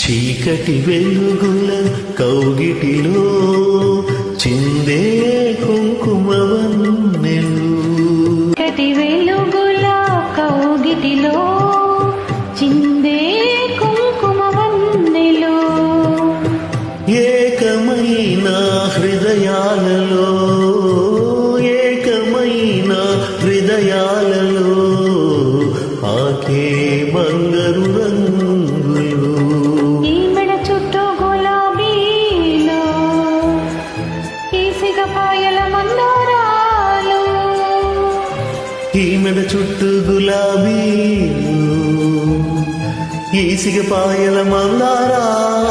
చీకటి వెలుగుల కౌగిటిలో చిందే కుంకుమవన్నెలు. కటి వెలుగుల కౌగిటిలో చిందే కుంకుమ వన్నెలు ఏకమైన హృదయాలలో ఏకమైన హృదయాలలో. కాయల మందారాలు. ఈమెడ చుట్టూ గులాబీలు ఈసిగ పాయల మందారాలు.